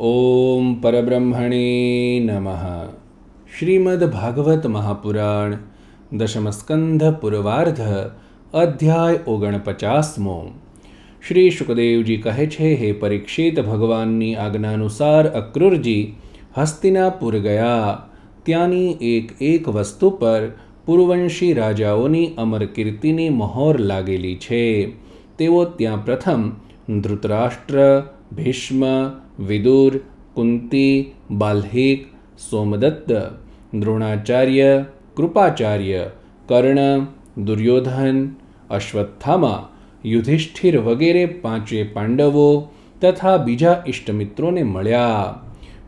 ઓમ પરબ્રહ્મણે નમઃ શ્રીમદ ભાગવત મહાપુરાણ દશમસ્કંધ પૂર્વાર્ધ અધ્યાય ઓગણપચાસમો શ્રી સુખદેવજી કહે છે હે પરીક્ષિત ભગવાનની આજ્ઞાનુસાર અક્રૂરજી હસ્તિનાપુર ગયા ત્યાંની એક એક વસ્તુ પર પૂર્વવંશી રાજાઓની અમર કીર્તિની મહોર લાગેલી છે. તેઓ ત્યાં પ્રથમ ધૃતરાષ્ટ્ર, ભીષ્મ, વિદુર, કુંતી, બાલ્હિક, સોમદત્ત, દ્રોણાચાર્ય, કૃપાચાર્ય, કર્ણ, દુર્યોધન, અશ્વત્થામા, યુધિષ્ઠિર વગેરે પાંચે પાંડવો તથા બીજા ઇષ્ટમિત્રોને મળ્યા.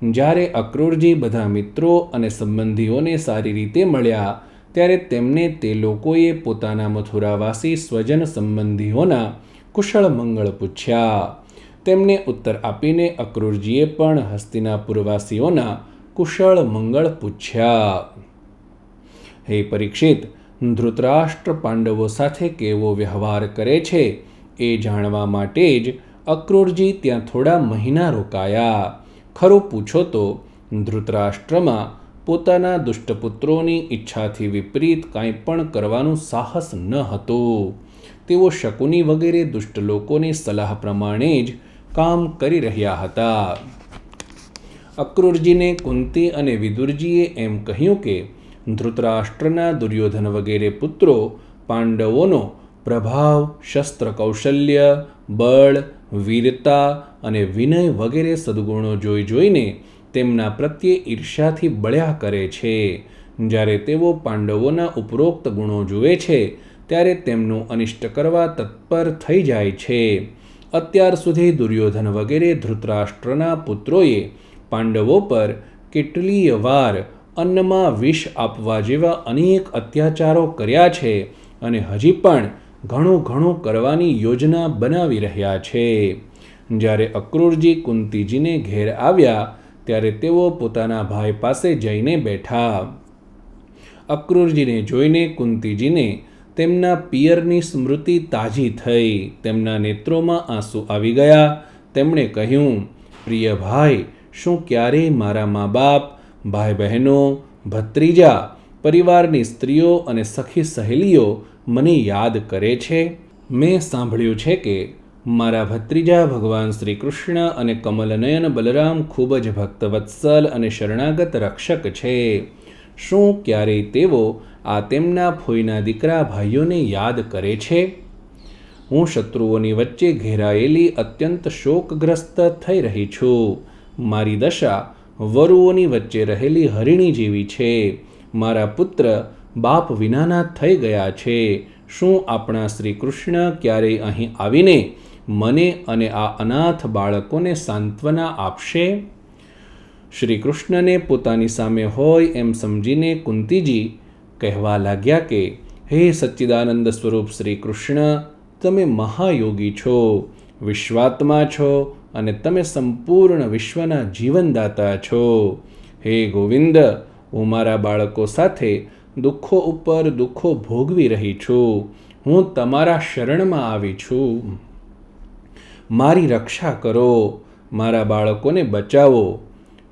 જ્યારે અક્રૂરજી બધા મિત્રો અને સંબંધીઓને સારી રીતે મળ્યા, ત્યારે તેમને તે લોકોએ પોતાના મથુરાવાસી સ્વજન સંબંધીઓના કુશળ મંગળ પૂછ્યા. તેમને ઉત્તર આપીને અક્રૂરજીએ પણ હસ્તિનાપુરવાસીઓના કુશળ મંગળ પૂછ્યા. હે પરીક્ષિત, ધૃતરાષ્ટ્ર પાંડવો સાથે કેવો વ્યવહાર કરે છે એ જાણવા માટે જ અક્રૂરજી ત્યાં થોડા મહિના રોકાયા. ખરું પૂછો તો, ધૃતરાષ્ટ્રમાં પોતાના દુષ્ટપુત્રોની ઈચ્છાથી વિપરીત કાંઈ પણ કરવાનું સાહસ ન હતું. તેઓ શકુની વગેરે દુષ્ટ લોકોની સલાહ પ્રમાણે જ કામ કરી રહ્યા હતા. અક્રૂરજીને કુંતી અને વિદુરજીએ એમ કહ્યું કે, ધૃતરાષ્ટ્રના દુર્યોધન વગેરે પુત્રો પાંડવોનો પ્રભાવ, શસ્ત્ર કૌશલ્ય, બળ, વીરતા અને વિનય વગેરે સદગુણો જોઈ જોઈને તેમના પ્રત્યે ઈર્ષ્યાથી બળ્યા કરે છે. જ્યારે તેઓ પાંડવોના ઉપરોક્ત ગુણો જુએ છે, ત્યારે તેમનું અનિષ્ટ કરવા તત્પર થઈ જાય છે. અત્યાર સુધી દુર્યોધન વગેરે ધૃતરાષ્ટ્રના પુત્રોએ પાંડવો પર કેટલીય વાર અન્નમાં વિષ આપવા જેવા અનેક અત્યાચારો કર્યા છે અને હજી પણ ઘણું ઘણું કરવાની યોજના બનાવી રહ્યા છે. જ્યારે અક્રૂરજી કુંતીજીને ઘેર આવ્યા, ત્યારે તેઓ પોતાના ભાઈ પાસે જઈને બેઠા. અક્રૂરજીને જોઈને કુંતીજીને તેમના પિયરની સ્મૃતિ તાજી થઈ. તેમના નેત્રોમાં આંસુ આવી ગયા. તેમણે કહ્યું, પ્રિય ભાઈ, શું ક્યારેય મારા મા બાપ, ભાઈ બહેનો, ભત્રીજા પરિવારની સ્ત્રીઓ અને સખી સહેલીઓ મને યાદ કરે છે. મેં સાંભળ્યું છે કે મારા ભત્રીજા ભગવાન શ્રી કૃષ્ણ અને કમલનયન બલરામ ખૂબ જ ભક્તવત્સલ અને શરણાગત રક્ષક છે. શું ક્યારેય તેઓ આ તેમના ફોઈના દીકરા ભાઈઓને યાદ કરે છે? હું શત્રુઓની વચ્ચે ઘેરાયેલી અત્યંત શોકગ્રસ્ત થઈ રહી છું. મારી દશા વરુઓની વચ્ચે રહેલી હરિણી જેવી છે. મારા પુત્ર બાપ વિનાના થઈ ગયા છે. શું આપણા શ્રી કૃષ્ણ ક્યારેય અહીં આવીને મને અને આ અનાથ બાળકોને સાંત્વના આપશે? શ્રી કૃષ્ણને પોતાની સામે હોય એમ સમજીને કુંતીજી કહેવા લાગ્યા કે, હે સચ્ચિદાનંદ સ્વરૂપ શ્રી કૃષ્ણ, તમે મહાયોગી છો, વિશ્વાત્મા છો અને તમે સંપૂર્ણ વિશ્વના જીવનદાતા છો. હે ગોવિંદ હું મારા બાળકો સાથે દુઃખો ઉપર દુઃખો ભોગવી રહી છું. હું તમારા શરણમાં આવી છું. મારી રક્ષા કરો. મારા બાળકોને બચાવો.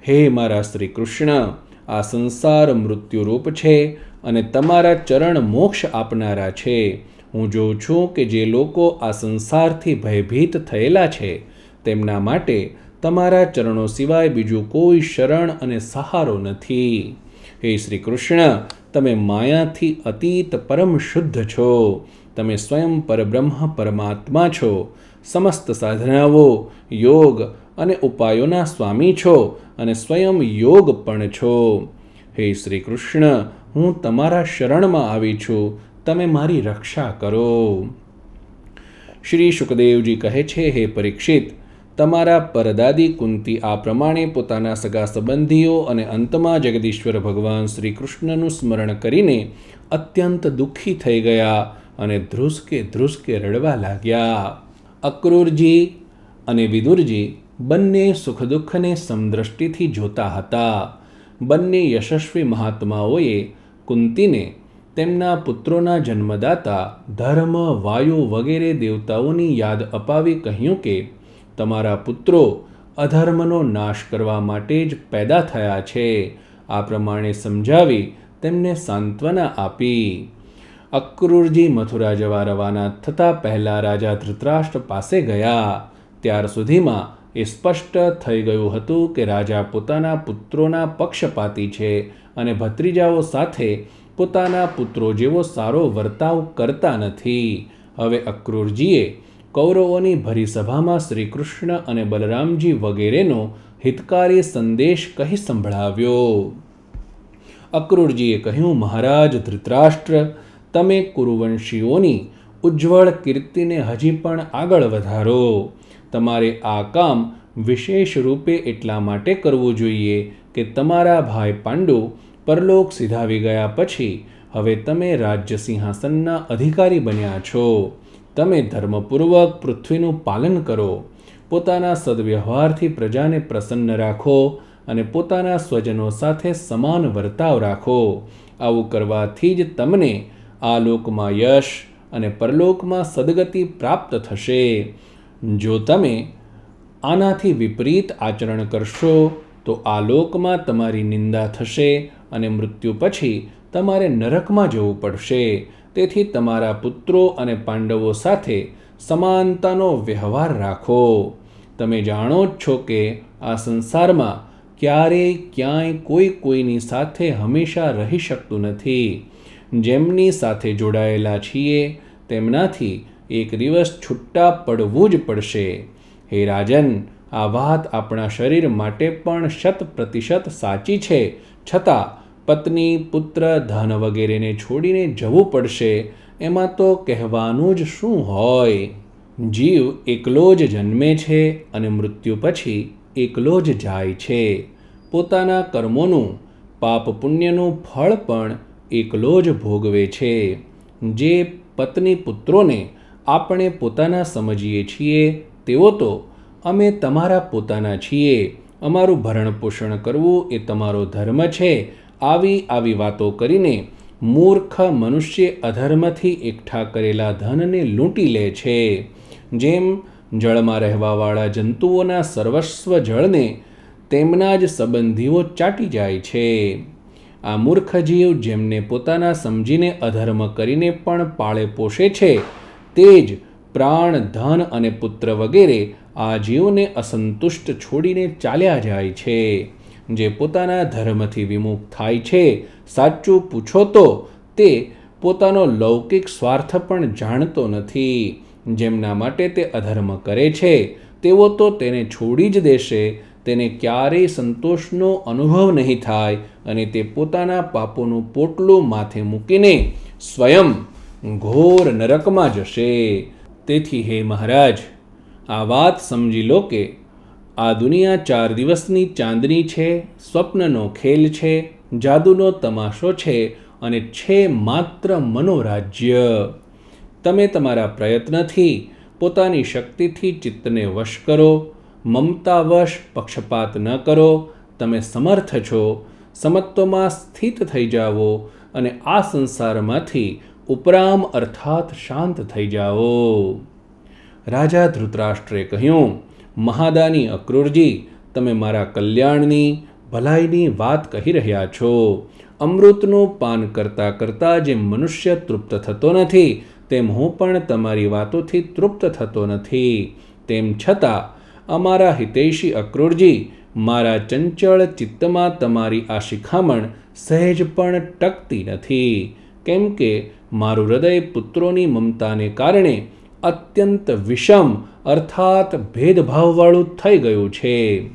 હે મારા શ્રી કૃષ્ણ આ સંસાર મૃત્યુરૂપ છે અને તમારા ચરણ મોક્ષ આપનારા છે. હું જોઉં છું કે જે લોકો આ સંસારથી ભયભીત થયેલા છે, તેમના માટે તમારા ચરણો સિવાય બીજું કોઈ શરણ અને સહારો નથી. હે શ્રી કૃષ્ણ તમે માયાથી અતીત પરમ શુદ્ધ છો. તમે સ્વયં પરબ્રહ્મ પરમાત્મા છો. સમસ્ત સાધનાઓ, યોગ અને ઉપાયોના સ્વામી છો અને સ્વયં યોગ પણ છો. હે શ્રી કૃષ્ણ હું તમારા શરણમાં આવી છું. તમે મારી રક્ષા કરો. શ્રી સુખદેવજી કહે છે, હે પરીક્ષિત તમારા પરદાદી કુંતી આ પ્રમાણે પોતાના સગા સંબંધીઓ અને અંતમાં જગદીશ્વર ભગવાન શ્રી કૃષ્ણનું સ્મરણ કરીને અત્યંત દુઃખી થઈ ગયા અને ધ્રુસકે ધ્રુસકે રડવા લાગ્યા. અક્રૂરજી અને વિદુરજી બંને સુખ દુઃખને સમદ્રષ્ટિથી જોતા હતા. બંને યશસ્વી મહાત્માઓએ કુંતીને તેમના પુત્રોના જન્મદાતા ધર્મ, વાયુ વગેરે દેવતાઓની યાદ અપાવી કહ્યું કે તમારા પુત્રો અધર્મનો નાશ કરવા માટે જ પેદા થયા છે. આ પ્રમાણે સમજાવી તેમને સાંત્વના આપી. અક્રૂરજી મથુરા જવા રવાના થતાં પહેલાં રાજા ધૃતરાષ્ટ્ર પાસે ગયા. ત્યાર સુધીમાં એ સ્પષ્ટ થઈ ગયું હતું કે રાજા પોતાના પુત્રોના પક્ષપાતી છે અને ભત્રીજાઓ સાથે પોતાના પુત્રો જેવો સારો વર્તાવ કરતા નથી. હવે અક્રૂરજીએ કૌરવોની ભરી સભામાં શ્રી કૃષ્ણ અને બલરામજી વગેરેનો હિતકારી સંદેશ કહી સંભળાવ્યો. અક્રૂરજીએ કહ્યું, મહારાજ, ધૃતરાષ્ટ્ર, તમે કુરુવંશીઓની ઉજ્જવળ કીર્તિને હજી પણ આગળ વધારો. તમારે આ કામ વિશેષ રૂપે એટલા માટે કરવું જોઈએ કે તમારા ભાઈ પાંડુ પરલોક સિધાવી ગયા પછી હવે તમે રાજ્ય સિંહાસનના અધિકારી બન્યા છો. તમે ધર્મપૂર્વક પૃથ્વીનું પાલન કરો, પોતાના સદવ્યવહારથી પ્રજાને પ્રસન્ન રાખો અને પોતાના સ્વજનો સાથે સમાન વર્તાવ રાખો. આવું કરવાથી જ તમને આ લોકમાં યશ અને પરલોકમાં સદગતિ પ્રાપ્ત થશે. જો તમે આનાથી વિપરીત આચરણ કરશો, તો આ લોકમાં તમારી નિંદા થશે અને મૃત્યુ પછી તમારે નરકમાં જવું પડશે. તેથી તમારા પુત્રો અને પાંડવો સાથે સમાનતાનો વ્યવહાર રાખો. તમે જાણો જ છો કે આ સંસારમાં ક્યારેય ક્યાંય કોઈ કોઈની સાથે હંમેશા રહી શકતું નથી. જેમની સાથે જોડાયેલા છીએ, તેમનાથી એક દિવસ છૂટા પડવું જ પડશે. હે રાજન, આ વાત આપણા શરીર માટે પણ શત પ્રતિશત સાચી છે. છતાં પત્ની, પુત્ર, ધન વગેરેને છોડીને જવું પડશે, એમાં તો કહેવાનું જ શું હોય? જીવ એકલો જ જન્મે છે અને મૃત્યુ પછી એકલો જ જાય છે. પોતાના કર્મોનું, પાપ પુણ્યનું ફળ પણ એકલો જ ભોગવે છે. જે પત્ની પુત્રોને આપણે પોતાના સમજીએ છીએ, તેઓ તો, અમે તમારા પોતાના છીએ. અમારું ભરણ પોષણ કરવું એ તમારો ધર્મ છે. આવી આવી વાતો કરીને મૂર્ખ મનુષ્ય અધર્મથી એકઠા કરેલા ધનને લૂંટી લે છે. જેમ જળમાં રહેવાવાળા જંતુઓના સર્વસ્વ જળને તેમના જ સંબંધીઓ ચાટી જાય છે. આ મૂર્ખ જીવ જેમને પોતાના સમજીને અધર્મ કરીને પણ પાળે પોષે છે, તે જ પ્રાણ, ધન અને પુત્ર વગેરે આ જીવને અસંતુષ્ટ છોડીને ચાલ્યા જાય છે. જે પોતાના ધર્મથી વિમુખ થાય છે, સાચું પૂછો તો, તે પોતાનો લૌકિક સ્વાર્થ પણ જાણતો નથી. જેમના માટે તે અધર્મ કરે છે, તેઓ તો તેને છોડી જ દેશે, તેને ક્યારેય સંતોષનો અનુભવ નહીં થાય અને તે પોતાના પાપોનું પોટલું માથે મૂકીને સ્વયં ઘોર નરકમાં જશે. તેથી હે મહારાજ, આ વાત સમજી લો કે આ દુનિયા ચાર દિવસની ચાંદની છે, સ્વપ્નનો ખેલ છે, જાદુનો તમાશો છે અને છે માત્ર મનોરાજ્ય. તમે તમારા પ્રયત્નથી, પોતાની શક્તિથી ચિત્તને વશ કરો, મમતાવશ પક્ષપાત ન કરો, તમે સમર્થ છો, સમત્વમાં સ્થિત થઈ જાઓ અને આ સંસારમાંથી ઉપરામ અર્થાત શાંત થઈ જાઓ. રાજા ધૃતરાષ્ટ્રે કહ્યું મહાદાની અક્રૂરજી, તમે મારા કલ્યાણની, ભલાઈની વાત કહી રહ્યા છો. અમૃતનું પાન કરતાં કરતાં જેમ મનુષ્ય તૃપ્ત થતો નથી, તેમ હું પણ તમારી વાતોથી તૃપ્ત થતો નથી. તેમ છતાં, અમારા હિતૈષી અક્રૂરજી, મારા ચંચળ ચિત્તમાં તમારી આ શિખામણ સહેજ પણ ટકતી નથી. કેમ કે, મારું હૃદય પુત્રોની મમતાને કારણે અત્યંત વિષમ અર્થાત ભેદભાવવાળું થઈ ગયું છે.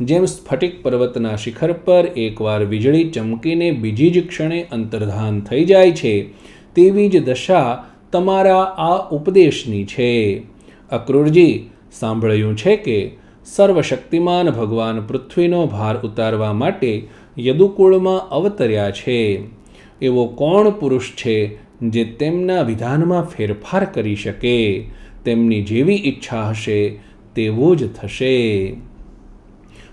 જેમ સ્ફટિક પર્વતના શિખર પર એકવાર વીજળી ચમકીને બીજી જ ક્ષણે અંતર્ધાન થઈ જાય છે, તેવી જ દશા તમારા આ ઉપદેશની છે. અક્રૂરજી, સાંભળ્યું છે કે સર્વશક્તિમાન ભગવાન પૃથ્વીનો ભાર ઉતારવા માટે યદુકુળમાં અવતર્યા છે. એવો કોણ પુરુષ છે જે તેમના વિધાનમાં ફેરફાર કરી શકે, તેમની જેવી ઈચ્છા હશે, તેવું જ થશે.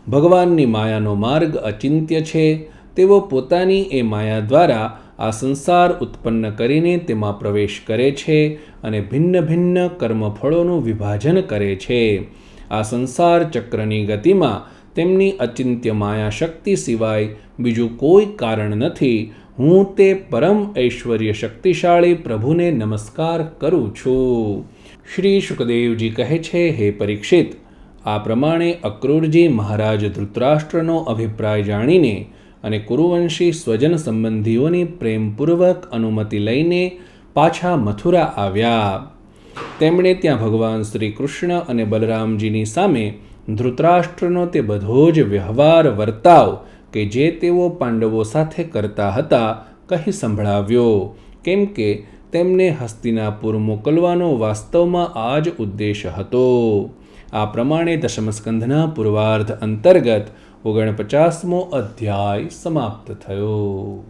ભગવાનની માયાનો માર્ગ અચિંત્ય છે, તેઓ પોતાની એ માયા દ્વારા આ સંસાર ઉત્પન્ન કરીને તેમાં પ્રવેશ કરે છે અને ભિન્ન ભિન્ન કર્મફળોનું વિભાજન કરે છે. આ સંસાર ચક્રની ગતિમાં તેમની અચિંત્ય માયા શક્તિ સિવાય બીજું કોઈ કારણ નથી હું તે પરમ ઐશ્વર્ય શક્તિશાળી પ્રભુને નમસ્કાર કરું છું. શ્રી શુકદેવજી કહે છે, હે પરીક્ષિત, આ પ્રમાણે અક્રૂરજી મહારાજ ધૃતરાષ્ટ્રનો અભિપ્રાય જાણીને અને કુરુવંશી સ્વજન સંબંધીઓની પ્રેમપૂર્વક અનુમતિ લઈને પાછા મથુરા આવ્યા. તેમણે ત્યાં ભગવાન શ્રી કૃષ્ણ અને બલરામજીની સામે ધૃતરાષ્ટ્રનો તે બધો જ વ્યવહાર વર્તાવ કે જે તેઓ પાંડવો સાથે કરતા હતા, કહી સંભળાવ્યો. કેમ કે તેમને હસ્તિનાપુર મોકલવાનો વાસ્તવમાં આ જ ઉદ્દેશ હતો. આ પ્રમાણે દશમસ્કંધના પૂર્વાર્ધ અંતર્ગત ઓગણપચાસમો અધ્યાય સમાપ્ત થયો.